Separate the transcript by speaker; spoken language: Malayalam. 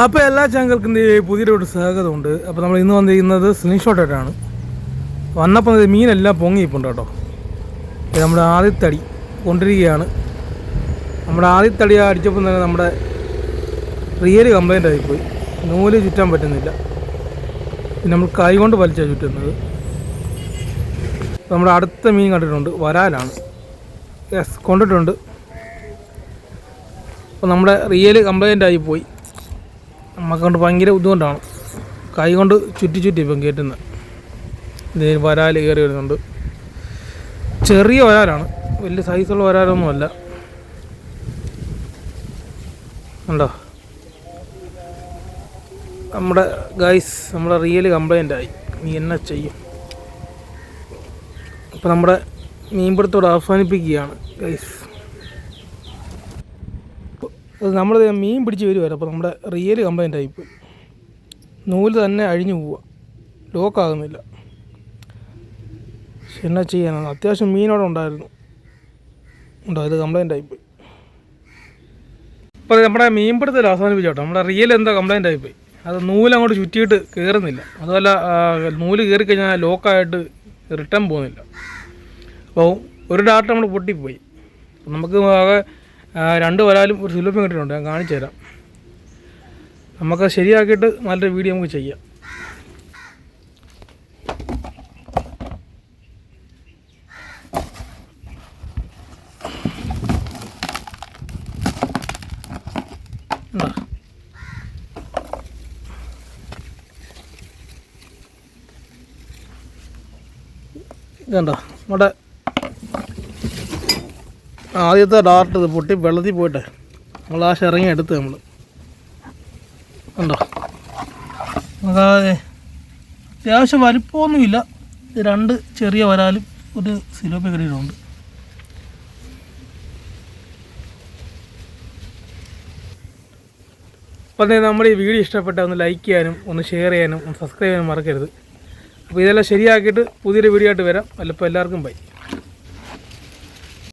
Speaker 1: അപ്പോൾ എല്ലാ ചാനൽക്കും പുതിയൊരു സ്വാഗതമുണ്ട്. അപ്പോൾ നമ്മൾ ഇന്ന് വന്നിരിക്കുന്നത് സ്ക്രീൻഷോട്ടായിട്ടാണ്. വന്നപ്പോൾ മീനെല്ലാം പൊങ്ങിയിപ്പുണ്ട് കേട്ടോ. നമ്മുടെ ആദ്യത്തടി കൊണ്ടിരിക്കുകയാണ്. നമ്മുടെ ആദ്യത്തടി അടിച്ചപ്പോൾ തന്നെ നമ്മുടെ റിയൽ കംപ്ലൈന്റ് ആയിപ്പോയി നൂൽ ചുറ്റാൻ പറ്റുന്നില്ല. നമ്മൾ കൈ കൊണ്ട് വലിച്ചാണ് ചുറ്റുന്നത്. നമ്മുടെ അടുത്ത മീൻ കണ്ടിട്ടുണ്ട് വരാലാണ്. യെസ് കൊണ്ടിട്ടുണ്ട്. അപ്പോൾ നമ്മുടെ റിയൽ കംപ്ലൈന്റ് ആയിപ്പോയി നമുക്ക് കൊണ്ട് ഭയങ്കര ബുദ്ധിമുട്ടാണ്. കൈ കൊണ്ട് ചുറ്റി ചുറ്റി ഇപ്പം കയറ്റുന്നത് ഇത് വരാൽ കയറി വരുന്നുണ്ട്. ചെറിയ വരാലാണ്. വലിയ സൈസുള്ള വരാലൊന്നുമല്ല. ഉണ്ടോ നമ്മുടെ ഗൈസ് നമ്മുടെ റിയൽ കംപ്ലൈന്റ് ആയി. നീ എന്നാ ചെയ്യും? അപ്പോൾ നമ്മുടെ മീൻപിടുത്തോട് അവസാനിപ്പിക്കുകയാണ് ഗൈസ് നമ്മൾ മീൻ പിടിച്ച് വരുമായിരുന്നു അപ്പോൾ നമ്മുടെ റിയൽ കംപ്ലൈന്റ് ആയിപ്പോയി നൂൽ തന്നെ അഴിഞ്ഞു പോവുക ലോക്കാകുന്നില്ല എന്നാ ചെയ്യാനാണ് അത്യാവശ്യം മീനോടെ ഉണ്ടായിരുന്നു. ഉണ്ടോ? ഇത് കംപ്ലൈന്റ് ആയിപ്പോയി അപ്പോൾ നമ്മുടെ മീൻപിടുത്തൽ അവസാനിപ്പിച്ചു കേട്ടോ. നമ്മുടെ റിയൽ എന്താ കംപ്ലൈന്റ് ആയിപ്പോയി അത് നൂൽ അങ്ങോട്ട് ചുറ്റിയിട്ട് കയറുന്നില്ല അതുമല്ല നൂൽ കയറി കഴിഞ്ഞാൽ ലോക്കായിട്ട് റിട്ടേൺ പോകുന്നില്ല. അപ്പോൾ ഒരു ഡാറ്റ് നമ്മൾ പൊട്ടിപ്പോയി. നമുക്ക് ആകെ രണ്ട് വരാലും ഒരു സുലഭം കിട്ടിയിട്ടുണ്ട് ഞാൻ കാണിച്ചു തരാം. നമുക്ക് ശരിയാക്കിയിട്ട് നല്ലൊരു വീഡിയോ നമുക്ക് ചെയ്യാം? ഇതുണ്ടോ? നമ്മുടെ ആദ്യത്തെ ഡാർട്ട് ഇത് പൊട്ടി വെള്ളത്തിൽ പോയിട്ടെ. നമ്മൾ ആ ഷെറിങ് എടുത്ത് നമ്മൾ ഉണ്ടോ അതായത് അത്യാവശ്യം വലിപ്പമൊന്നുമില്ല. രണ്ട് ചെറിയ വരാലും ഒരു സിലോപ്പി കടിയിലുണ്ട് അപ്പോൾ അതേ നമ്മുടെ ഈ വീഡിയോ ഇഷ്ടപ്പെട്ട ഒന്ന് ലൈക്ക് ചെയ്യാനും ഒന്ന് ഷെയർ ചെയ്യാനും ഒന്ന് സബ്സ്ക്രൈബ് ചെയ്യാനും മറക്കരുത്. അപ്പോൾ ഇതെല്ലാം ശരിയാക്കിയിട്ട് പുതിയൊരു വീഡിയോ ആയിട്ട് വരാം. അല്ലപ്പോൾ എല്ലാവർക്കും ബൈ